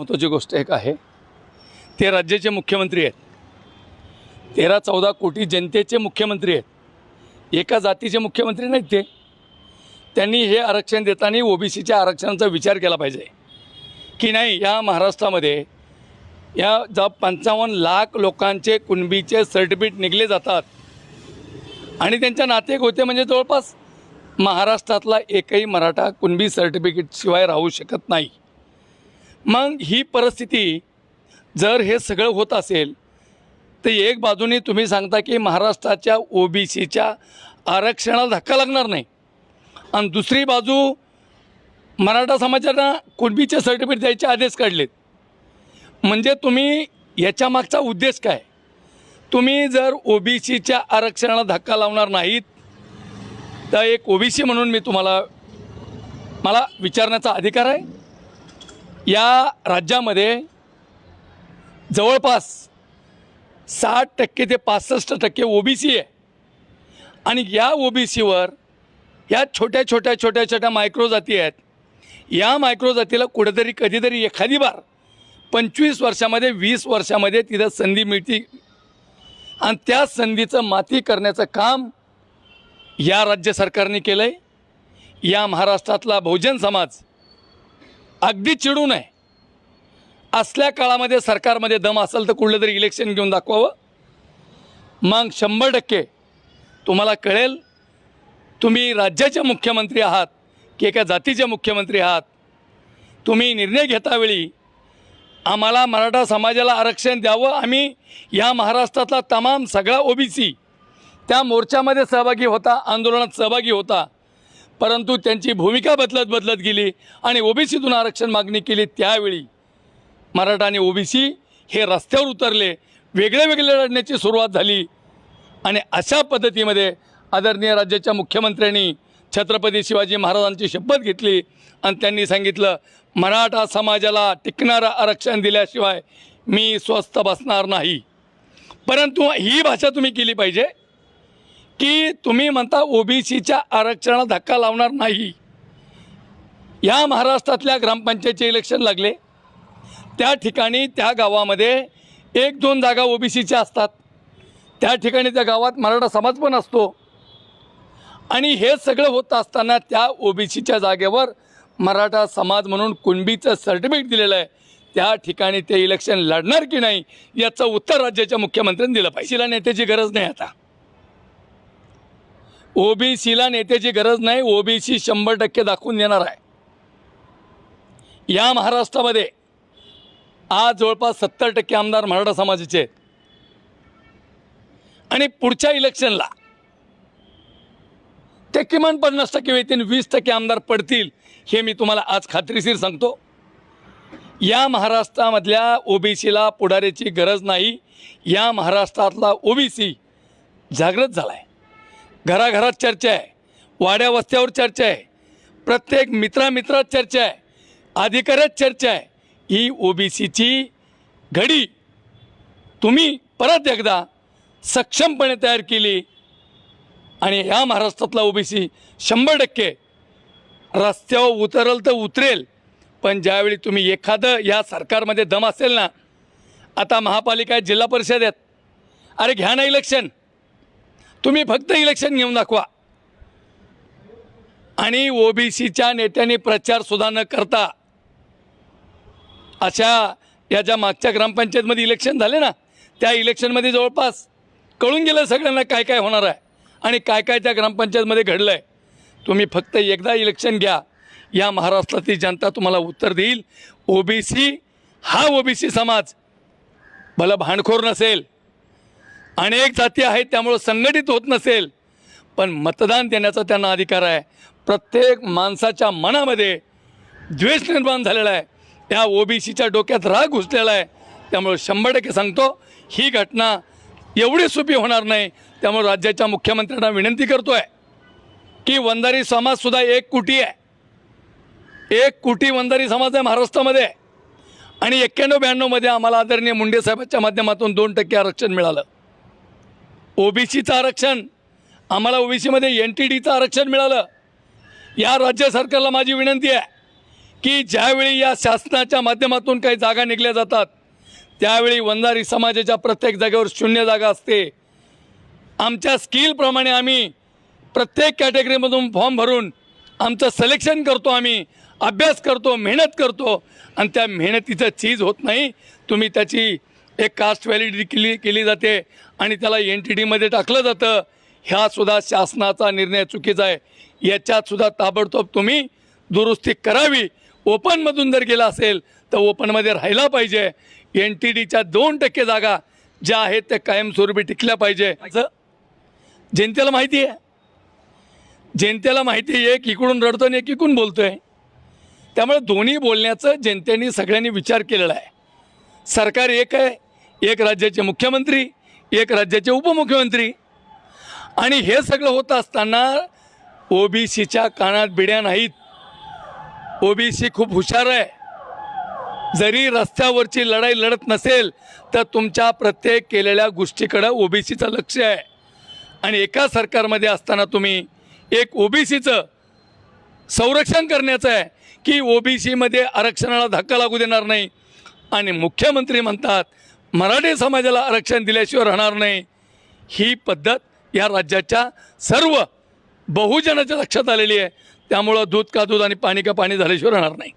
महत्त्वाची गोष्ट एक आहे. ते राज्याचे मुख्यमंत्री आहेत. तेरा चौदा कोटी जनतेचे मुख्यमंत्री आहेत. एका जातीचे मुख्यमंत्री नाहीत ते. त्यांनी हे आरक्षण देताना ओबीसीच्या आरक्षणाचा विचार केला पाहिजे. की नाही या महाराष्ट्रामध्ये या जा पंचावन्न लाख लोकांचे कुणबीचे सर्टिफिकेट निघले जातात. आणि त्यांच्या नातेक होते म्हणजे जवळपास महाराष्ट्रातला एकही मराठा कुणबी सर्टिफिकेटशिवाय राहू शकत नाही. मग ही परिस्थिती जर हे सगळं होत असेल तर एक बाजूने तुम्ही सांगता की महाराष्ट्राच्या ओबीसीच्या आरक्षणाला धक्का लागणार नाही. आणि दुसरी बाजू मराठा समाजाला कुणबीचे सर्टिफिकेट द्यायचे आदेश काढलेत. म्हणजे तुम्ही याच्या मागचा उद्देश काय? तुम्ही जर ओबीसीच्या आरक्षणाला धक्का लावणार नाहीत तर एक ओबीसी म्हणून मी तुम्हाला मला विचारण्याचा अधिकार आहे. या राज्यामध्ये जवळपास साठ टक्के ते पासष्ट टक्के ओ बी सी आहे. आणि या ओ बी सीवर या छोट्या छोट्या छोट्या छोट्या मायक्रो जाती आहेत. या मायक्रो जातीला कुठेतरी कधीतरी एखादी बार पंचवीस वर्षामध्ये वीस वर्षामध्ये तिथं संधी मिळते. आणि त्या संधीचं माती करण्याचं काम या राज्य सरकारने केलं आहे या महाराष्ट्रातला बहुजन समाज अगदी चिडू नये. असल्या काळामध्ये सरकारमध्ये दम असेल तर कुठलं तरी इलेक्शन घेऊन दाखवावं. मग शंभर टक्के तुम्हाला कळेल तुम्ही राज्याचे मुख्यमंत्री आहात की एका जातीचे मुख्यमंत्री आहात. तुम्ही निर्णय घेतावेळी आम्हाला मराठा समाजाला आरक्षण द्यावं. आम्ही या महाराष्ट्रातला तमाम सगळा ओबीसी त्या मोर्चामध्ये सहभागी होता आंदोलनात सहभागी होता. परंतु त्यांची भूमिका बदलत बदलत गेली आणि ओबीसीतून आरक्षण मागणी केली त्यावेळी. मराठा आणि ओबीसी हे रस्त्यावर उतरले वेगळे वेगळे लढण्याची सुरुवात झाली. आणि अशा पद्धतीमध्ये आदरणीय राज्याच्या मुख्यमंत्र्यांनी छत्रपती शिवाजी महाराजांची शपथ घेतली आणि त्यांनी सांगितलं मराठा समाजाला टिकणारं आरक्षण दिल्याशिवाय मी स्वस्थ बसणार नाही. परंतु ही भाषा तुम्ही केली पाहिजे. की तुम्ही म्हणता ओबीसीच्या आरक्षणाला धक्का लावणार नाही. या महाराष्ट्रातल्या ग्रामपंचायतचे इलेक्शन लागले. त्या ठिकाणी त्या गावामध्ये एक दोन जागा ओबीसीच्या असतात. त्या ठिकाणी त्या गावात मराठा समाज पण असतो. आणि हे सगळं होत असताना त्या ओबीसीच्या जागेवर मराठा समाज म्हणून कुणबीचं सर्टिफिकेट दिलेलं आहे. त्या ठिकाणी ते इलेक्शन लढणार की नाही याचं उत्तर राज्याच्या मुख्यमंत्र्यांनी दिलं पाहिजे. तिला नेत्याची गरज नाही आता. ओबीसीला नेत्याची गरज नाही ओबीसी शंभर टक्के दाखवून देणार आहे. या महाराष्ट्रामध्ये आज जवळपास सत्तर टक्के आमदार मराठा समाजाचे आहेत. आणि पुढच्या इलेक्शनला ते किमान पन्नास टक्के येतील वीस टक्के आमदार पडतील हे मी तुम्हाला आज खात्रीशीर सांगतो. या महाराष्ट्रामधल्या ओबीसीला पुढाऱ्याची गरज नाही या महाराष्ट्रातला ओबीसी जागृत झाला आहे घराघरात चर्चा आहे. वाड्या वस्त्यावर चर्चा आहे. प्रत्येक मित्रामित्रात चर्चा आहे. अधिकाऱ्यात चर्चा आहे. ही ओबीसीची घडी. तुम्ही परत एकदा सक्षमपणे तयार केली. आणि या महाराष्ट्रातला ओबीसी शंभर टक्के. रस्त्यावर उतरल तर उतरेल. पण ज्यावेळी तुम्ही एखादं या सरकारमध्ये दम असेल ना आता महापालिका आहेत जिल्हा परिषद आहेत. अरे घ्या ना इलेक्शन तुम्ही फक्त इलेक्शन घेऊन दाखवा. आणि ओबीसीच्या नेत्यांनी प्रचारसुद्धा न करता अशा या ज्या मागच्या ग्रामपंचायतमध्ये इलेक्शन झाले ना त्या इलेक्शनमध्ये जवळपास कळून गेलं सगळ्यांना काय काय होणार आहे आणि काय काय त्या ग्रामपंचायतमध्ये घडलं आहे तुम्ही फक्त एकदा इलेक्शन घ्या. या महाराष्ट्रातली जनता तुम्हाला उत्तर देईल. ओबीसी हा ओबीसी समाज. भलं भांडखोर नसेल अनेक जाती आहेत त्यामुळं संघटित होत नसेल. पण मतदान देण्याचा त्यांना अधिकार आहे. प्रत्येक माणसाच्या मनामध्ये द्वेष निर्माण झालेला आहे. त्या ओबीसीच्या डोक्यात राग घुसलेला आहे. त्यामुळे शंभर टक्के सांगतो ही घटना एवढी सोपी होणार नाही. त्यामुळे राज्याच्या मुख्यमंत्र्यांना विनंती करतो आहे की वंदारी समाजसुद्धा एक कोटी आहे. एक कोटी वंदारी समाज आहे महाराष्ट्रामध्ये. आणि एक्क्याण्णव ब्याण्णवमध्ये आम्हाला आदरणीय मुंडे साहेबांच्या माध्यमातून दोन टक्के आरक्षण मिळालं. ओबीसीचं आरक्षण आम्हाला ओबीसीमध्ये एन टी डीचं आरक्षण मिळालं. या राज्य सरकारला माझी विनंती आहे की ज्यावेळी या शासनाच्या माध्यमातून काही जागा निघल्या जातात त्यावेळी वंजारी समाजाच्या प्रत्येक जागेवर शून्य जागा असते. आमच्या स्किलप्रमाणे आम्ही प्रत्येक कॅटेगरीमधून फॉर्म भरून आमचं सिलेक्शन करतो आम्ही अभ्यास करतो मेहनत करतो आणि त्या मेहनतीचं चीज होत नाही. तुम्ही त्याची एक कास्ट व्हॅलिडिटी केली केली जाते आणि त्याला एन टी डीमध्ये टाकलं जातं. ह्यासुद्धा शासनाचा निर्णय चुकीचा आहे. याच्यातसुद्धा ताबडतोब तुम्ही दुरुस्ती करावी. ओपनमधून जर गेला असेल तर ओपनमध्ये राहायला पाहिजे. एन टी डीच्या दोन टक्के जागा ज्या आहेत त्या कायमस्वरूपी टिकल्या पाहिजे. असं जनतेला माहिती आहे. जनतेला माहिती आहे एक इकडून रडतो आणि एक इकडून बोलतो आहे त्यामुळे दोन्ही बोलण्याचं जनतेने सगळ्यांनी विचार केलेला आहे. सरकार एक आहे एक राज्याचे मुख्यमंत्री एक राज्याचे उपमुख्यमंत्री. आणि हे सगळं होत असताना ओबीसीच्या कानात बिड्या नाहीत. ओबीसी खूप हुशार आहे. जरी रस्त्यावरची लढाई लढत नसेल तर तुमच्या प्रत्येक केलेल्या गोष्टीकडं ओबीसीचं लक्ष आहे. आणि एका सरकारमध्ये असताना तुम्ही एक ओबीसीचं संरक्षण करण्याचं आहे की ओबीसीमध्ये आरक्षणाला धक्का लागू देणार नाही. आणि मुख्यमंत्री म्हणतात मराठी समाजाला आरक्षण दिल्याशिवाय राहणार नाही. ही पद्धत या राज्याच्या सर्व बहुजनाच्या लक्षात आलेली आहे. त्यामुळं दूध का दूध आणि पाणी का पाणी झाल्याशिवाय राहणार नाही.